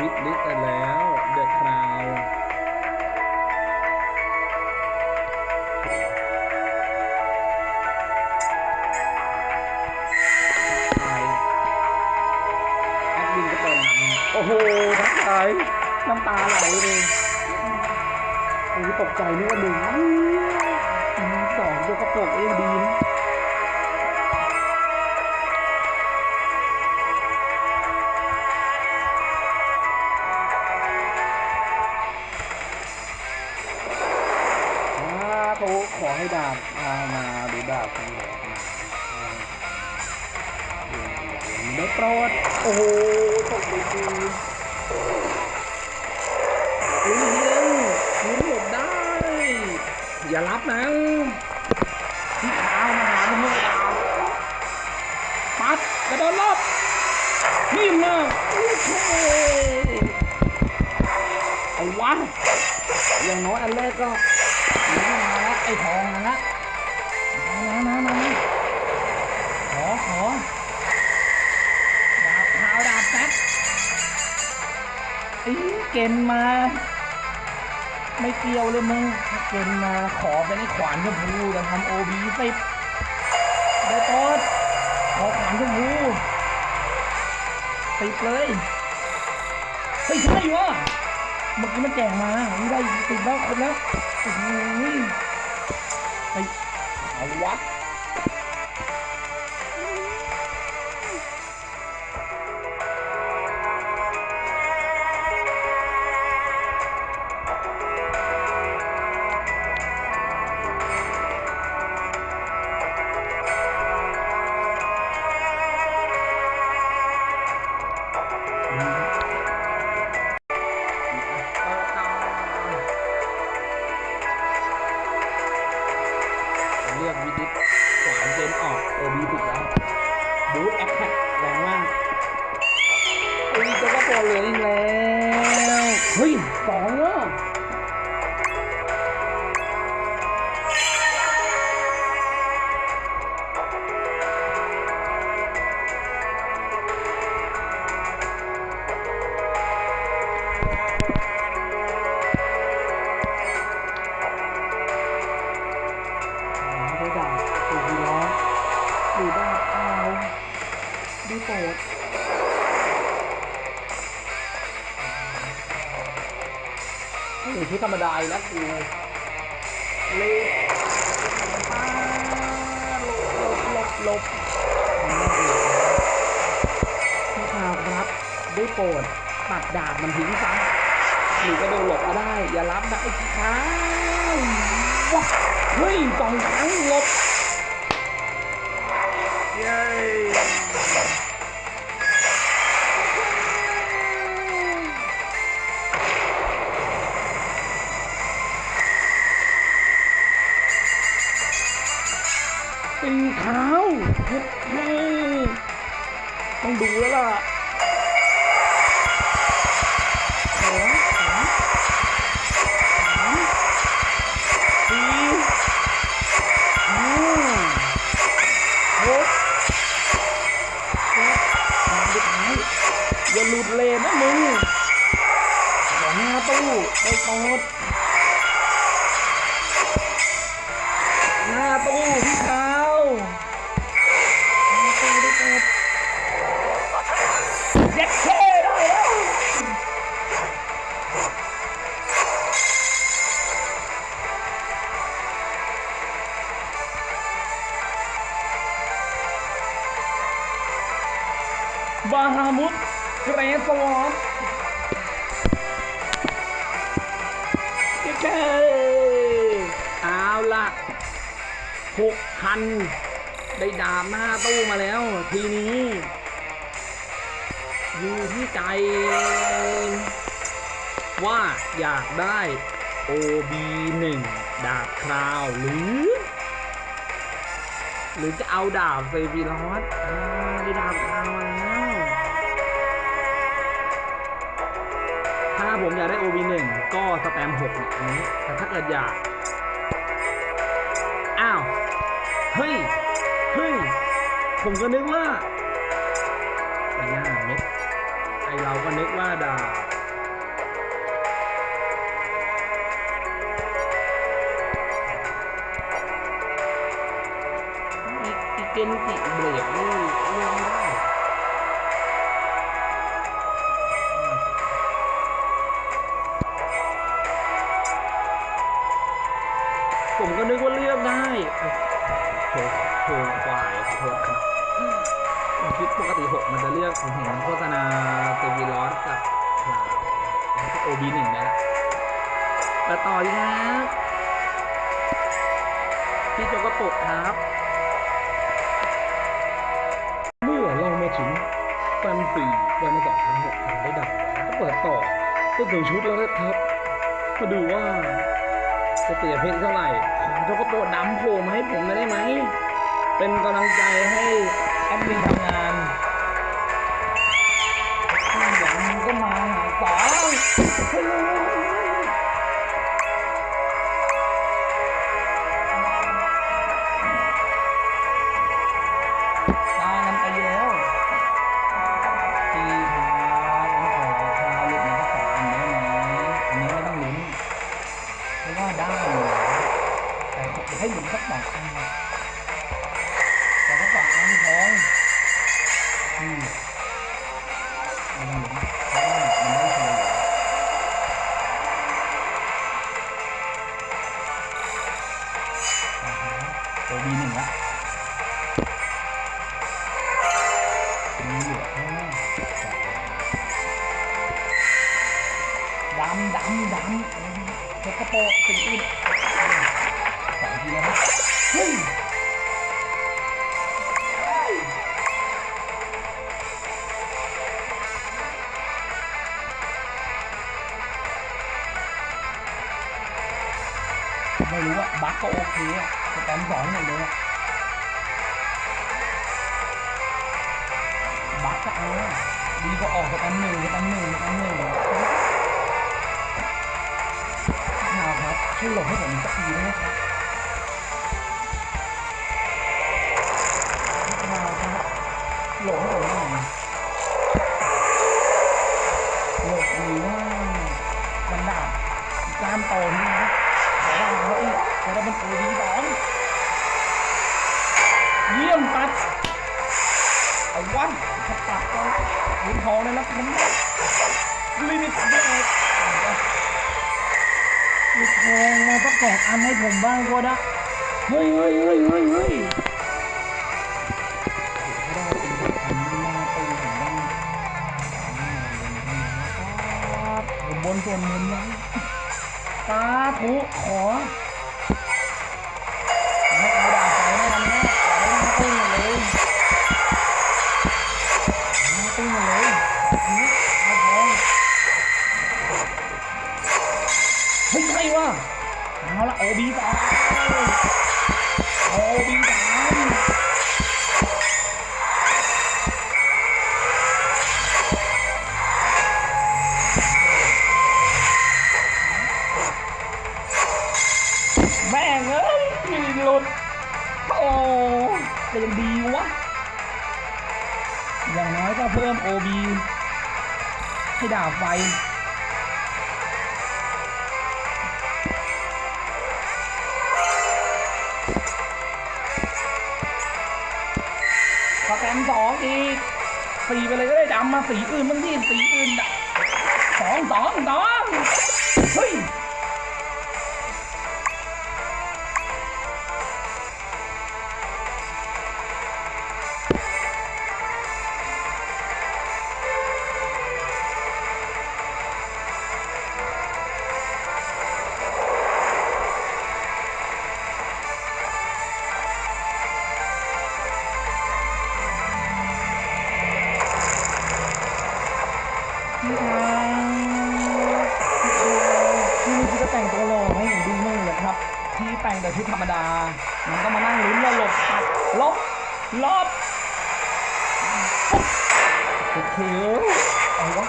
วิดลิสไปแล้วเดอะคราวแอดมินก็เป็นโอ้โหทักทายน้ำตาไหลเลยโอ้โหตกใจนึกว่าหนึ่งอืมสองตัวกระปรกเองดี รับนะที่ขาวมาหามันเมื่อดาวปัดกระโดดรอบนี่มาโอเคเอาวะอย่างน้อยอันแรกก็มาแล้วไอ้ทองมาแล้วมามามามาขอขอดาบขาวดาบแป๊บไอ้เกณฑ์มา ไม่เกี่ยวเลยมึงถ้าเกินมาขอไปให้ขวานชมพูแล้วทำโอบีสิบได้ตอดขอขวานชมพูติดเลยเฮ้ยใช่วะเมื่อกี้มันแจกมาไม่ได้ติดแล้วครบแล้วโอ้ องดูแล้วล่ะสองสามสามสี่ห้าหกสุดท้ายอย่าหลุดเลนนะมึงขอหน้าตู้ไปโตดาฮามุดเกรสวอตแค่เอาละหกพันได้ดาบหน้าตู้มาแล้ว ทีนี้ อยู่ที่ใจ ว่าอยากได้ OB1 ดาบคราวหรือ หรือจะเอาดาบเซฟิรอสได้ดาบคราวมา ผมอยากได้ OB 1ก็สแตมหกเนี่นนี้ แต่ถ้าเกิดอยาก อ้าว เฮ้ย เฮ้ย ผมก็นึกว่าไอ้น้าเม็ด ไอเราก็นึกว่าดาอีเกนติเบรกนี่ พี่โจกกระปุกครับ เมื่อเรามาถึงตันสี่วันมาต่อทั้งหกทำได้ดังก็เปิดต่อก็ถึงชุดแล้วนะครับมาดูว่าจะเตียเพชรเท่าไหร่ขอโจกกระปุกดำโผล่มาให้ผมหน่อยได้ไหม เป็นกำลังใจให้แอดมินทำงาน ไม่าวครับช่วยหลบให้ผมสักทีได้ไหมครับข่าครับหลบให้ผมหน่อยหลบดีว่ามันดาบกล้ามโตนี่นะขอว่าเขาอีกจะได้เป็นตัวดีสองเยี่ยมปัดไอ้วันถ้าปัดก็ลุ้นทองเลยนะผมลิ ทองมาประกอบอันให้ผมบ้างก็ได้เฮ้ยเฮ้ยเฮ้ยเฮ้ยเฮ้ยถ้าได้เป็นแบนนี้มาตีผมบ้างผมบนส่วนเงินไว้สาธุขอ สแตมสองอีกสี่ไปเลยก็ได้ดำมาสีอื่นบ้างที่สีอื่นสองสองสองเฮ้ย อะไรวะ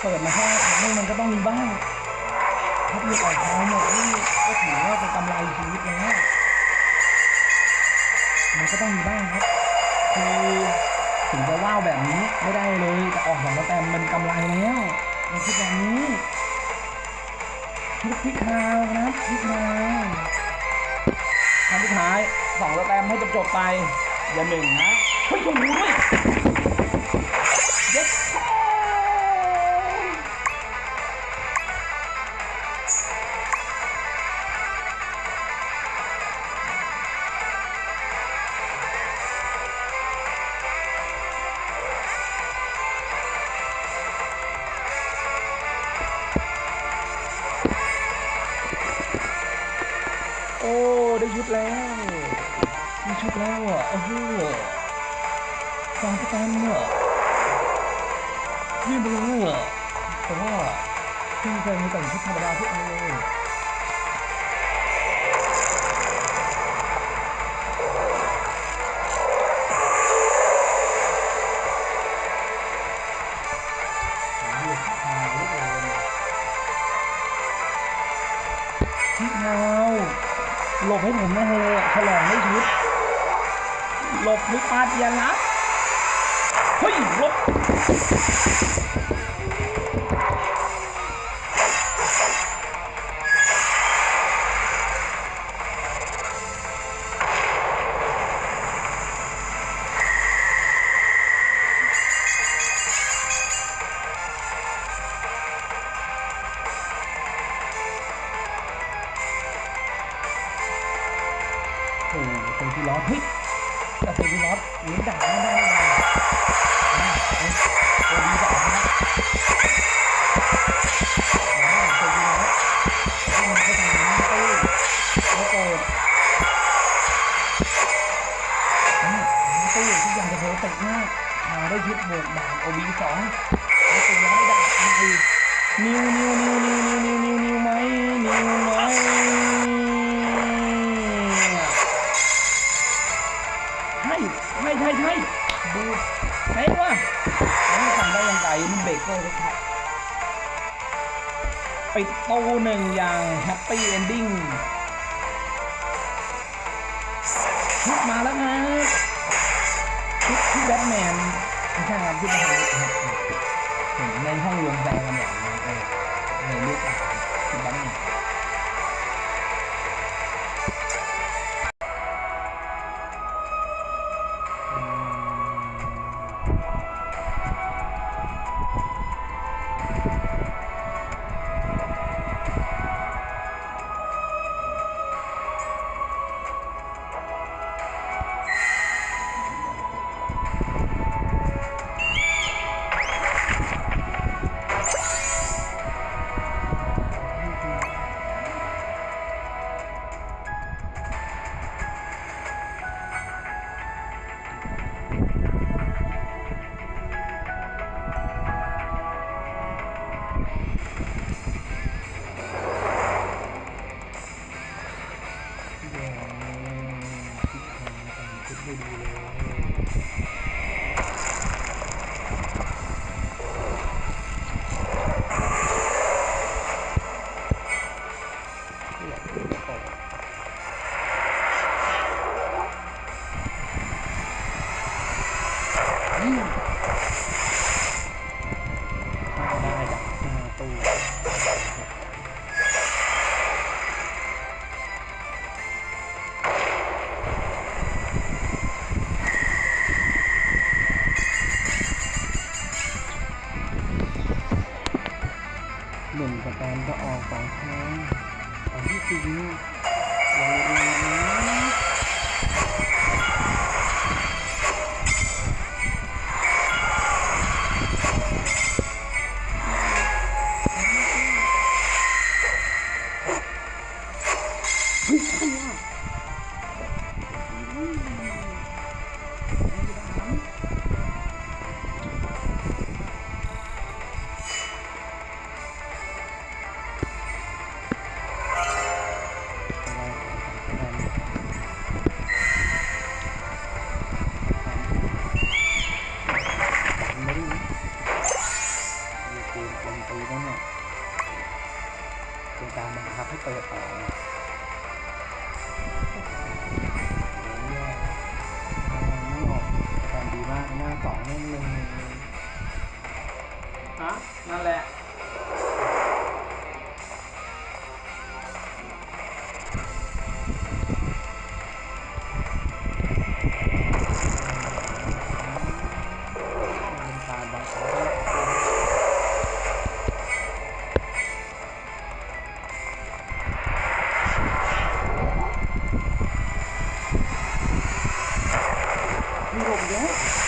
เปิดมาห้าครั้งมันก็ต้องมีบ้างถ้าพี่ออกมาหมดนี่ก็ถือว่าเป็นกำไรชีวิตแล้วมันก็ต้องมีบ้างครับคือถึงจะว่าวแบบนี้ไม่ได้เลยแต่ออกแบบแต้มเป็นกำไรแล้วมันคิดแบบนี้คิดพิคาวนะพิคาวครั้งสุดท้ายสองแต้มให้จบๆไปอย่าหนึ่งนะเฮ้ยคนรู้ด้วย โอ้ได้ชุดแล้วได้ชุดแล้วอะโอ้โหสามตันอะยิ่งไปเลยอะแต่ว่าเพิ่งเคยมีแต่งชุดธรรมดาทุกอันเลย ช่ใช่ดูไหนวะไม่สั่งได้ยังไงมันเบรกเกอร์ครับปิดตูหนึ่งอย่างแฮปปี้เอนดิ้งชุดมาแล้วนะชุดชุดแบทแมนไม่ใช่ครับชุดแบทแมนในห้องรวมใจกันแบบนี้ในลูกอะ né?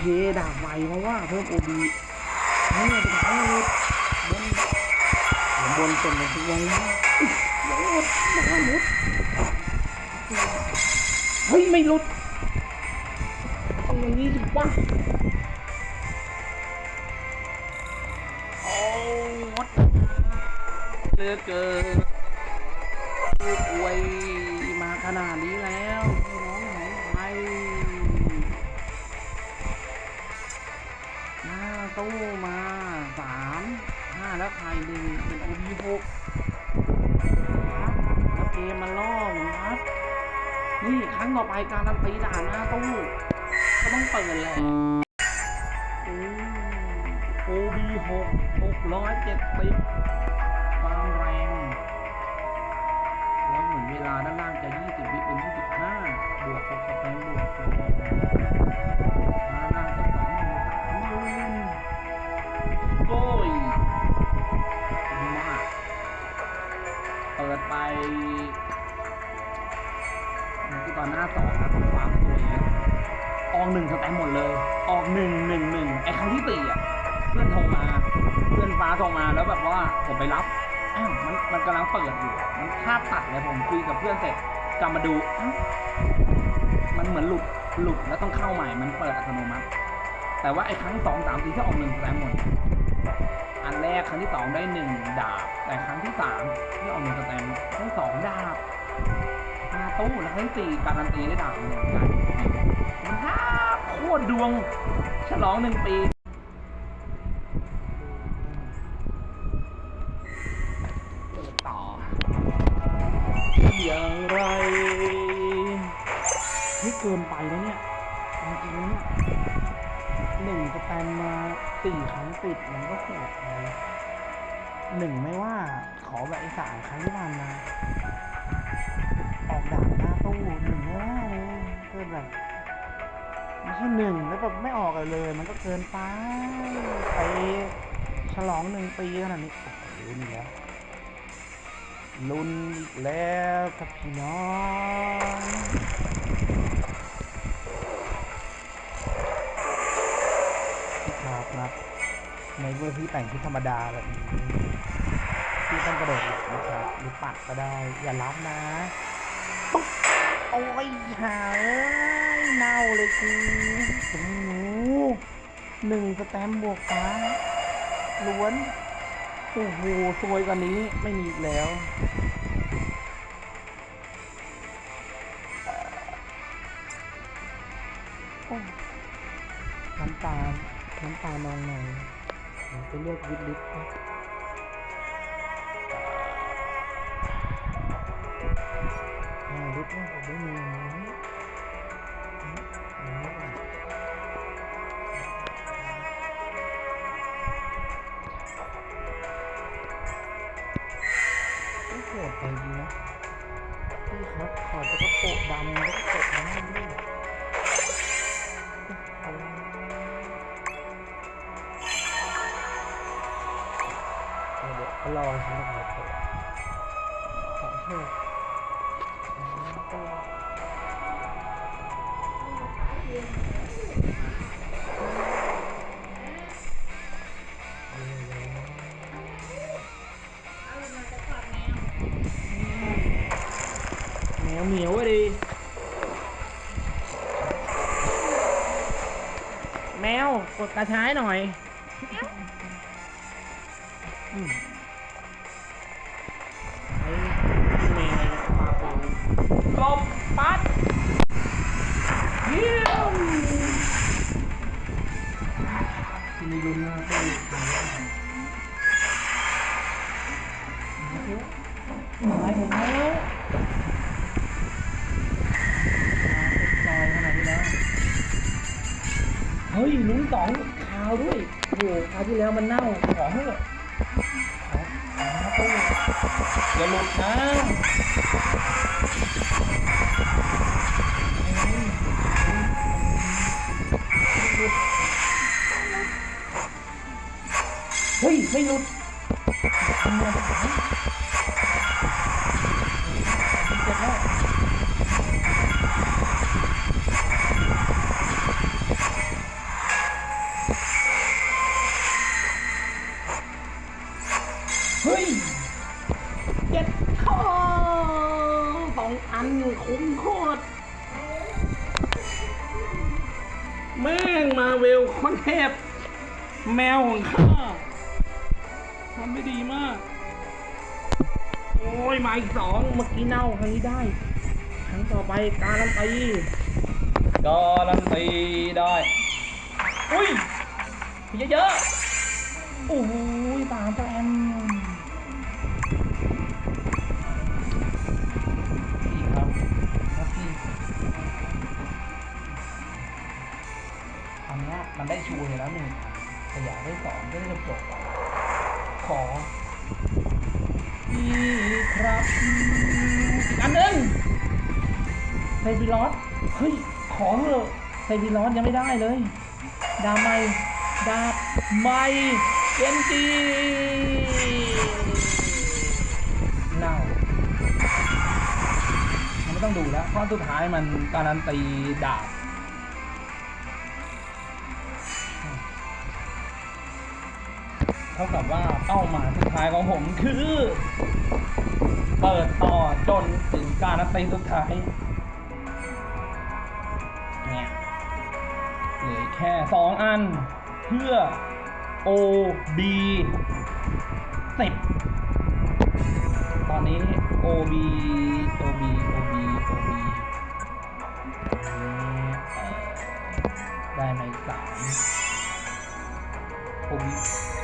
เคดาบไวเพราะว่าเพิ่มโอบีนี่เป็นทั้งหลุดบนบนเป็นทุกวันแล้วอย่าหลุดอย่าหลุดเฮ้ยไม่หลุดต้องอย่างนี้สิวะโอ้วัดเลือเกินอวยมาขนาดนี้แล้ว ตู้มาสามห้าแล้วใครหนึ่งเป็นโอบีหกครับแล้วเกมมาล่อผมครับ นี่ครั้งต่อไปการันตีด่านหน้าตู้ ก็ต้องเปิดแหละโอบีหกหกร้อยเจ็ดสิบความแรง แล้วเหมือนเวลาด้านล่างจะ20วิเป็น25บห้าบวก6สแตนบวก ไปนี่ตอนหน้าสองครับความสวยเลยออกหนึ่งสแตมหมดเลย ออกหนึ่งหนึ่งหนึ่งไอ้ครั้งที่สี่อะเพื่อนโทรมาเพื่อนฟ้าโทรมาแล้วแบบว่าผมไปรับอ้าวมันมันกำลังเปิดอยู่มันภาพตัดเลยผมคุยกับเพื่อนเสร็จกลับมาดูมันเหมือนหลุดหลุดแล้วต้องเข้าใหม่มันเปิดอัตโนมัติ แต่ว่าไอ้ครั้งสองสามสี่ที่ออกหนึ่งสแสดงหมด อันแรกครั้งที่สองได้หนึ่งดาบ แต่ครั้งที่สามที่ออกหนึ่งสแตมป์ได้สองดาบมาตู้แล้วครั้งที่สี่การันตีได้ดาบหนึ่งกันมันห้าโคตรดวง ฉลองหนึ่งปีต่ออย่างไรเฮ้เกินไปแล้วเนี่ยจริงๆเนี่ยหนึ่งสแตนมา สี่ครั้งติดมันก็โหดไปหนึ่งไม่ว่าขอแบบอ้สามครั้งที่ผ่านมาออกดาบหน้าตู้หนึ่งไม่ว่าเลยเกินแบบไม่ใช่หนึ่งแล้วแบบไม่ออกเลย มันก็เกินไปไปฉลองหนึ่งปีขนาดนี้โอ้นแล้วลุ้นอีกแล้วครับพี่น้อง ในเมื่อพี่แต่งชุดธรรมดาแบบนี้พี่ต้องกระโดดหลบนะครับหรือปัดก็ได้ อย่าล้ำนะปุ๊บโอ้ยหาเอ้ยเน่าเลยกูโอ้โหหนึ่งสแตมบวกฟ้าล้วนโอ้โหสวยกว่านี้ไม่มีอีกแล้ว จะเลือกวิดลิฟนะลิฟต์น่าจะไม่มีไหมโหดไปดีนะพี่ครับขอจะกระโปรงดำแล้วก็กดน้ำด้วย lâu rồi được một thử cảm thương mèo mèo quá đi. Mèo, cột cá thái rồi มันเน่า เจ็ดข้อสองอันคุ้มโคตร แม่งมาเวลคอนเทพแมวของข้าทำไม่ดีมาก โอ้ยมาอีกสองเมื่อกี้เน่าครั้งนี้ได้ ครั้งต่อไปการันตีการันตีได้ อุ้ยเยอะๆโอ้ยตามแปม ไซบิลอสเฮ้ยขอเถอะไซบิลอสยังไม่ได้เลย ดาบไม่ดาบไม่เกนจีเน่ามันไม่ต้องดูแล้วเพราะสุดท้ายมันการันตีดาบเท่ากับว่าเป้าหมายสุดท้ายของผมคือ เปิดต่อจนถึงการันตีสุดท้าย ค่สองอัน เพื่อ O B สิบตอนนี้ O B O B O B O B ได้มาอีกสาม O B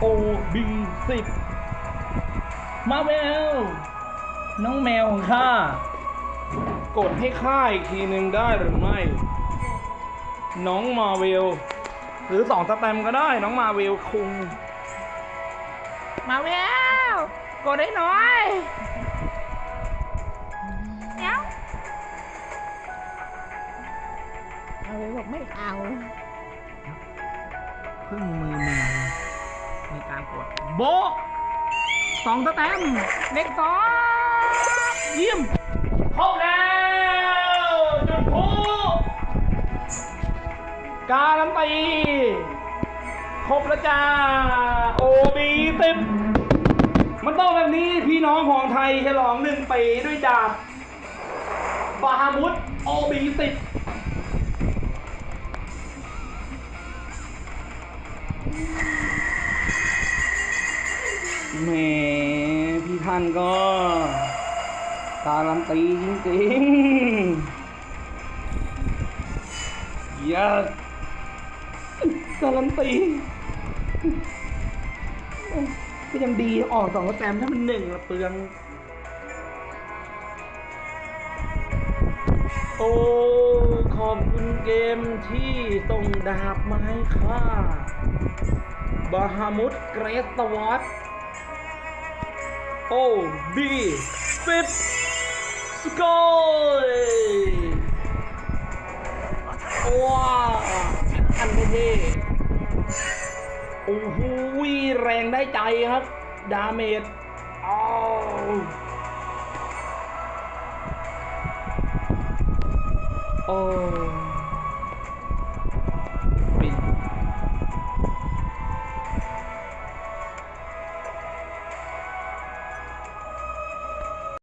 พื่อ OB 10มาแมว น้องแมวของข้ากดให้ข้าอีกทีหนึ่งได้หรือไม่ น้องมาเวล หรือสองสแตมป์ก็ได้น้องมาเวลคุง มาเวลกดให้หน่อยเอ้าเอาเลยบอกไม่เอา พึ่งมือแมวใน การกดโบสองสแตมเน็กต่อเยี่ยมครบแล้วจุดพลุการันตีครบแล้วจ้าโอบีติบมันต้องแบบนี้พี่น้องของไทยฉลองหนึ่งปีด้วยดาบบาฮามุดโอบีติบานก็การันตีจริงๆยอะการันตีก็ยังดีออกสองแต้มถ้ามันหนึ่งละเปลือง โอ้ ขอบคุณเกมที่ส่งดาบมาให้ข้าบาฮามุดเกรสตวอต โอบีฟิปสกอยว้าวอันเท่โอ้โหแรงได้ใจครับ ดาเมจอ้าวโอ้